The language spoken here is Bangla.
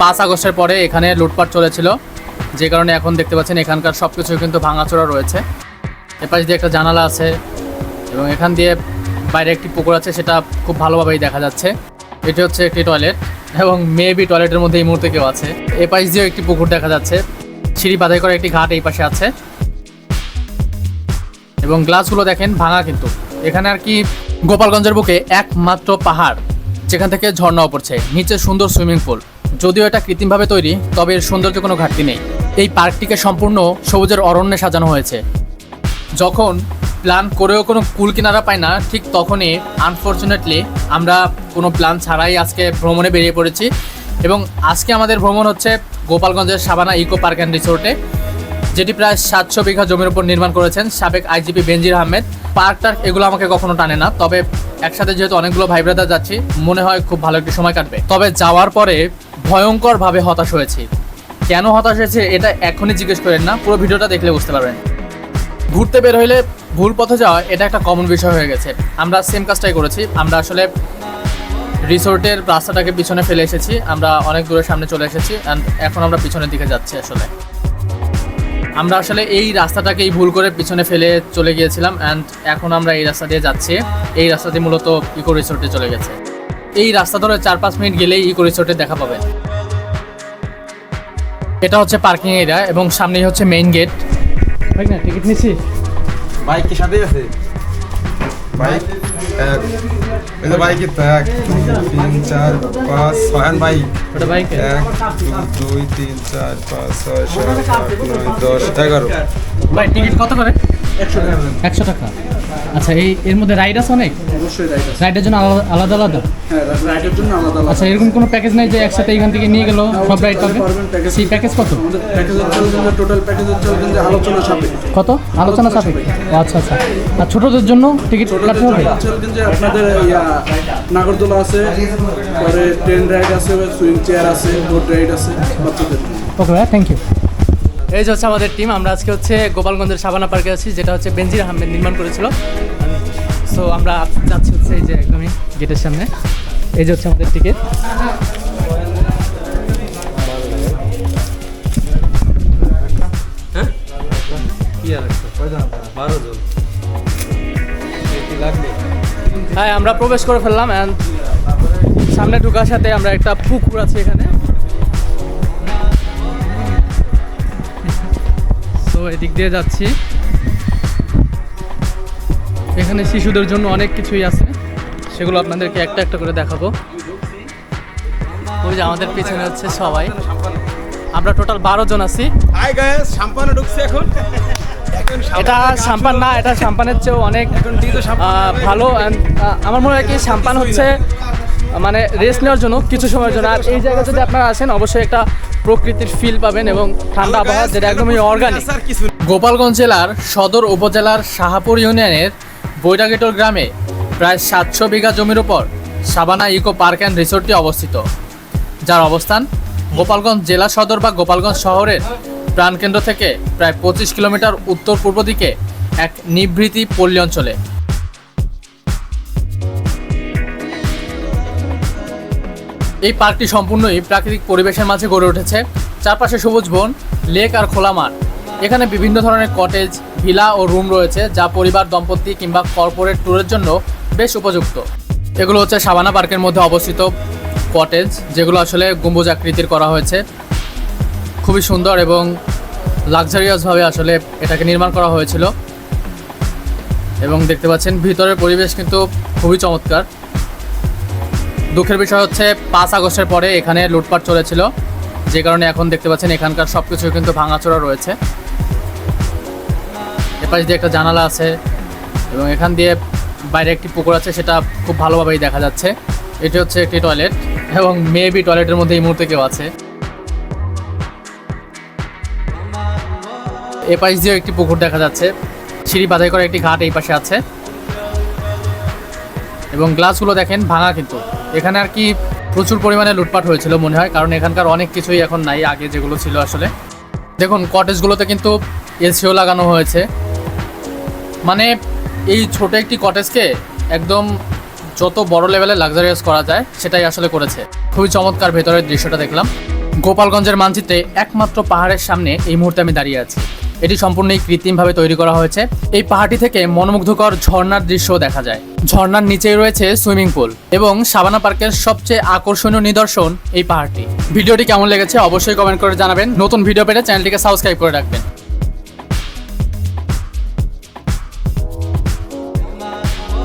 পাঁচ আগস্টের পরে এখানে লুটপাট চলেছিল। যে কারণে এখন দেখতে পাচ্ছেন এখানকার সব কিছু কিন্তু ভাঙাচোরা রয়েছে। এপাশ দিয়ে একটা জানালা আছে এবং এখান দিয়ে বাইরে একটি পুকুর আছে, সেটা খুব ভালোভাবেই দেখা যাচ্ছে। এটি হচ্ছে একটি টয়লেট এবং মেবি টয়লেটের মধ্যে এই মুহূর্তে কেউ আছে। এ পাশ দিয়েও একটি পুকুর দেখা যাচ্ছে। সিঁড়ি বাধাই করা একটি ঘাট এই পাশে আছে। এবং গ্লাসগুলো দেখেন, ভাঙা কিন্তু। এখানে আর কি গোপালগঞ্জের বুকে একমাত্র পাহাড়, যেখান থেকে ঝর্ণাও পড়ছে। নিচে সুন্দর সুইমিং পুল। যদিও এটা কৃত্রিমভাবে তৈরি, তবে এর সৌন্দর্য কোনো ঘাটতি নেই। এই পার্কটিকে সম্পূর্ণ সবুজের অরণ্যে সাজানো হয়েছে। যখন প্ল্যান করেও কোনো কুল কিনারা পায় না, ঠিক তখনই আনফর্চুনেটলি আমরা কোনো প্ল্যান ছাড়াই আজকে ভ্রমণে বেরিয়ে পড়েছি। এবং আজকে আমাদের ভ্রমণ হচ্ছে গোপালগঞ্জের সাবানা ইকো পার্ক অ্যান্ড রিসোর্টে। যেটি প্রায় সাতশো বিঘা জমির উপর নির্মাণ করেছেন সাবেক আইজিপি বেনজির আহমেদ। পার্ক টার্ক এগুলো আমাকে কখনো টানে না, তবে একসাথে যেহেতু অনেকগুলো ভাই ব্রাদার যাচ্ছি, মনে হয় খুব ভালো একটি সময় কাটবে। তবে যাওয়ার পরে ভয়ঙ্করভাবে হতাশ হয়েছি। কেন হতাশ হয়েছে এটা এখনই জিজ্ঞেস করেন না, পুরো ভিডিওটা দেখলে বুঝতে পারবেন। ঘুরতে বের হইলে ভুল পথে যাওয়া, এটা একটা কমন বিষয় হয়ে গেছে। আমরা সেম কাজটাই করেছি, আমরা আসলে রিসোর্টের রাস্তাটাকে পিছনে ফেলে এসেছি, আমরা অনেক দূরের সামনে চলে এসেছি অ্যান্ড এখন আমরা পিছনের দিকে যাচ্ছি আসলে। আমরা আসলে এই রাস্তাটাকেই ভুল করে পিছনে ফেলে চলে গিয়েছিলাম অ্যান্ড এখন আমরা এই রাস্তা দিয়ে যাচ্ছি। এই রাস্তা দিয়ে মূলত ইকো রিসোর্টে চলে গেছে। এই রাস্তা ধরে চার পাঁচ মিনিট গেলেই ইকো রিসোর্টে দেখা পাবেন। এটা হচ্ছে পার্কিং এরিয়া এবং সামনেই হচ্ছে মেইন গেট। না, টিকিট নিচ্ছি বাইক কি সাথে আছে? বাইক এক এই যে বাইকে এক তিন চার পাঁচ ছয়। আন বাইক ওটা বাইক এক দুই তিন চার পাঁচ ছয় সাত আট নয় দশ এগারো। ভাই টিকিট কত করে? একশো টাকা। আচ্ছা এই এর মধ্যে রাইড আছে অনেক? অবশ্যই রাইড আছে। রাইডের জন্য আলাদা আলাদা হ্যাঁ রাইডের জন্য আলাদা আলাদা। আচ্ছা এরকম কোনো প্যাকেজ নাই যে একসাথে এখান থেকে নিয়ে গেল সব রাইড পাবে? সেই প্যাকেজ কত? আমাদের প্যাকেজের চলছেন টোটাল প্যাকেজের চলছেন যে আলোচনা সাপেক্ষে। কত? আলোচনা সাপেক্ষে। আচ্ছা আচ্ছা। আর ছোটদের জন্য টিকিট কাটতে হবে? আপনাদের ইয়া নাগরদোলা আছে পরে ট্রেন রাইড আছে সুইং চেয়ার আছে বোট রাইড আছে বাচ্চাদের ওকে ভাই থ্যাংক ইউ এই যে হচ্ছে আমাদের টিম আমরা আজকে হচ্ছে গোপালগঞ্জের সাবানা পার্কে আছি যেটা হচ্ছে বেনজির আহমেদ নির্মাণ করেছিল। সো আমরা যাচ্ছি হচ্ছে এই যে একদমই গেটের সামনে। এই যে হচ্ছে আমাদের টিকিট হ্যাঁ? আমরা প্রবেশ করে ফেললাম অ্যান্ড সামনে ঢুকার সাথে আমরা একটা পুকুর আছে এখানে। তো এদিক দিয়ে যাচ্ছি। এখানে শিশুদের জন্য অনেক কিছুই আছে। সেগুলো আপনাদেরকে একটা একটা করে দেখাবো। ওই যে আমাদের পিছনে হচ্ছে সবাই। আমরা টোটাল বারো জন আছি। সাম্পানে ঢুকছে এখন। এটা সাম্পান না এটা সাম্পানের চেয়েও অনেক ভালো আমার মনে হয় কি সাম্পান হচ্ছে মানে রেস্ট নেওয়ার জন্য কিছু সময়ের জন্য। আর এই জায়গায় যদি আপনারা আসেন অবশ্যই একটা প্রকৃতির ফিল পাবেন এবং ঠান্ডা আবহাওয়া যেটা একদমই অর্গানিক গোপালগঞ্জ জেলার সদর উপজেলার শাহাপুর ইউনিয়নের বৈরাগেটর গ্রামে প্রায় সাতশো বিঘা জমির উপর সাবানা ইকো পার্ক অ্যান্ড রিসোর্টটি অবস্থিত। যার অবস্থান গোপালগঞ্জ জেলা সদর বা গোপালগঞ্জ শহরের প্রাণকেন্দ্র থেকে প্রায় পঁচিশ কিলোমিটার উত্তর পূর্ব দিকে এক নিভৃতি পল্লী অঞ্চলে। এই পার্কটি সম্পূর্ণই প্রাকৃতিক পরিবেশের মাঝে গড়ে উঠেছে। চারপাশে সবুজ বন, লেক আর খোলা মাঠ। এখানে বিভিন্ন ধরনের কটেজ, ভিলা ও রুম রয়েছে, যা পরিবার, দম্পতি কিংবা কর্পোরেট ট্যুরের জন্য বেশ উপযুক্ত। এগুলো হচ্ছে সাবানা পার্কের মধ্যে অবস্থিত কটেজ, যেগুলো আসলে গম্বুজ আকৃতির করা হয়েছে। খুবই সুন্দর এবং লাক্সারিয়াসভাবে আসলে এটাকে নির্মাণ করা হয়েছিল। এবং দেখতে পাচ্ছেন, ভিতরের পরিবেশ কিন্তু খুবই চমৎকার। দুঃখের বিষয় হচ্ছে পাঁচ আগস্টের পরে এখানে লুটপাট চলেছিল। যে কারণে এখন দেখতে পাচ্ছেন এখানকার সব কিছু কিন্তু ভাঙাচোরা রয়েছে। এপাশ দিয়ে একটা জানালা আছে এবং এখান দিয়ে বাইরে একটি পুকুর আছে, সেটা খুব ভালোভাবেই দেখা যাচ্ছে। এটি হচ্ছে একটি টয়লেট এবং মেবি টয়লেটের মধ্যে এই মুহূর্তে কেউ আছে। এ পাশ দিয়েও একটি পুকুর দেখা যাচ্ছে। সিঁড়ি বাধাই করা একটি ঘাট এই পাশে আছে। এবং গ্লাসগুলো দেখেন ভাঙা কিন্তু। এখানে আর কি প্রচুর পরিমাণে লুটপাট হয়েছিল মনে হয়, কারণ এখানকার অনেক কিছুই এখন নাই, আগে যেগুলো ছিল আসলে। দেখুন কটেজগুলোতে কিন্তু এসিও লাগানো হয়েছে। মানে এই ছোট একটি কটেজকে একদম যত বড় লেভেলে লাক্সারিয়াস করা যায়, সেটাই আসলে করেছে। খুবই চমৎকার ভেতরের দৃশ্যটা দেখলাম। গোপালগঞ্জের মানচিত্রে একমাত্র পাহাড়ের সামনে এই মুহূর্তে আমি দাঁড়িয়ে আছি। এটি সম্পূর্ণই কৃত্রিমভাবে তৈরি করা হয়েছে। এই পাহাড়টি থেকে মনোমুগ্ধকর ঝর্ণার দৃশ্য দেখা যায়। ঝর্ণার নিচেই রয়েছে সুইমিং পুল এবং সাবানা পার্কের সবচেয়ে আকর্ষণীয় নিদর্শন এই পাহাড়টি। ভিডিওটি কেমন লেগেছে অবশ্যই কমেন্ট করে জানাবেন। নতুন ভিডিও পেলে চ্যানেলটিকে সাবস্ক্রাইব করে রাখবেন।